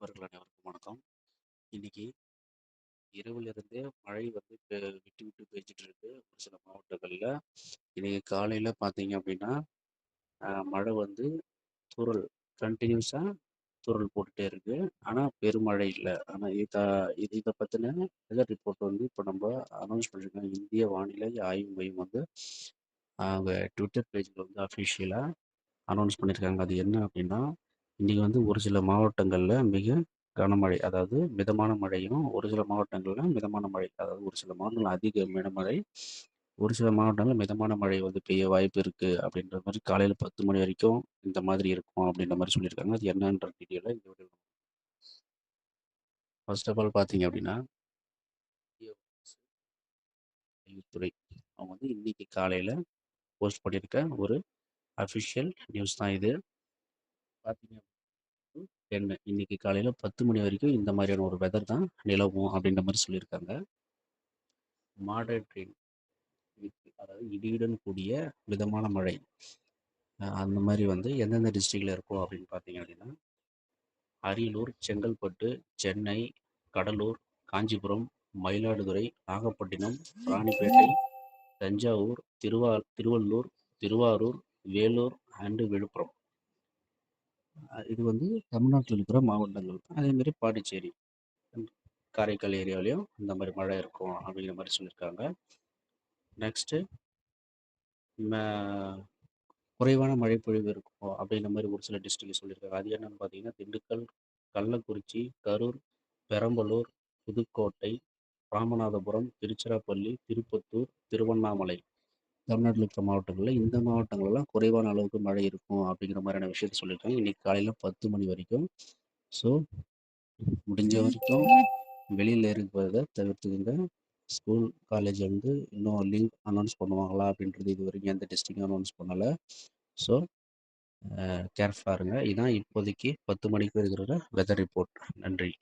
நண்பர்கள் அனைவருக்கும் வணக்கம். இன்னைக்கு இரவிலிருந்தே மழை வந்து விட்டு விட்டு பெய்ஞ்சுட்டு இருக்கு ஒரு சில மாவட்டங்களில் இன்னைக்கு காலையில் பார்த்தீங்க அப்படின்னா, மழை வந்து துரல் கண்டினியூஸாக துரல் போட்டுட்டே இருக்கு. ஆனால் பெருமழை இல்லை ஆனால் இதை இது இதை பற்றின வெதர் ரிப்போர்ட் வந்து இப்போ நம்ம அனௌன்ஸ் பண்ணியிருக்காங்க. இந்திய வானிலை ஆய்வு மையம் வந்து அவங்க ட்விட்டர் பேஜில் வந்து அஃபிஷியலாக அனௌன்ஸ் பண்ணியிருக்காங்க. அது என்ன அப்படின்னா, இன்றைக்கி வந்து ஒரு சில மாவட்டங்களில் மிக கனமழை. அதாவது மிதமான மழையும், ஒரு சில மாவட்டங்களில் மிதமான மழை. அதாவது ஒரு சில மாவட்டங்களில் அதிக மிதமழை, ஒரு சில மாவட்டங்களில் மிதமான மழை வந்து பெய்ய வாய்ப்பு இருக்குது அப்படின்ற மாதிரி காலையில் பத்து மணி வரைக்கும் இந்த மாதிரி இருக்கும் அப்படின்ற மாதிரி சொல்லியிருக்காங்க. அது என்னன்ற டீட்டெயிலா இந்த ஃபர்ஸ்ட் ஆஃப் ஆல் பார்த்தீங்க அப்படின்னா, துறை அவங்க வந்து இன்னைக்கு காலையில் போஸ்ட் பண்ணியிருக்க ஒரு அஃபிஷியல் நியூஸ் தான் இது. பார்த்தீங்க என்ன இன்னைக்கு காலையில் பத்து மணி வரைக்கும் இந்த மாதிரியான ஒரு வெதர் தான் நிலவும் அப்படின்ற மாதிரி சொல்லியிருக்காங்க. மாடரேட் அதாவது இடியுடன் கூடிய மிதமான மழை. அந்த மாதிரி வந்து எந்தெந்த டிஸ்ட்ரிக்டில் இருக்கும் அப்படின்னு பார்த்தீங்க அப்படின்னா, அரியலூர், செங்கல்பட்டு, சென்னை, கடலூர், காஞ்சிபுரம், மயிலாடுதுறை, நாகப்பட்டினம், ராணிப்பேட்டை, தஞ்சாவூர், திருவா திருவள்ளூர், திருவாரூர், வேலூர் அண்டு விழுப்புரம். இது வந்து தமிழ்நாட்டில் இருக்கிற மாவட்டங்கள். அதேமாரி பாண்டிச்சேரி, காரைக்கால் ஏரியாவிலையும் இந்த மாதிரி மழை இருக்கும் அப்படிங்கிற மாதிரி சொல்லியிருக்காங்க. நெக்ஸ்ட்டு குறைவான குறைவான மழைப்பொழிவு இருக்கும் அப்படின்ற மாதிரி ஒரு சில டிஸ்ட்ரிக்ட் சொல்லியிருக்காங்க. அது என்னன்னு பார்த்தீங்கன்னா, திண்டுக்கல், கள்ளக்குறிச்சி, கரூர், பெரம்பலூர், புதுக்கோட்டை, ராமநாதபுரம், திருச்சிராப்பள்ளி, திருப்பத்தூர், திருவண்ணாமலை. தமிழ்நாட்டுல இருக்கிற மாவட்டங்கள்ல இந்த மாவட்டங்கள்லாம் குறைவான அளவுக்கு மழை இருக்கும் அப்படிங்கிற மாரியான விஷயத்த சொல்லியிருக்காங்க. இன்னைக்கு காலையில 10 மணி வரைக்கும். ஸோ முடிஞ்ச வரைக்கும் வெளியில இருக்கிறத தவிர்த்துக்கங்க. ஸ்கூல், காலேஜ் வந்து இன்னும் லீவ் அனௌன்ஸ் பண்ணுவாங்களா அப்படின்றது இதுவரைக்கும் எந்த டிஸ்ட்ரிக்டும் அனௌன்ஸ் பண்ணல. ஸோ அ கேர்ஃபுல்லா இருங்க. இதான் இப்போதைக்கு 10 மணிக்கு இருக்கிற வெதர் ரிப்போர்ட். நன்றி.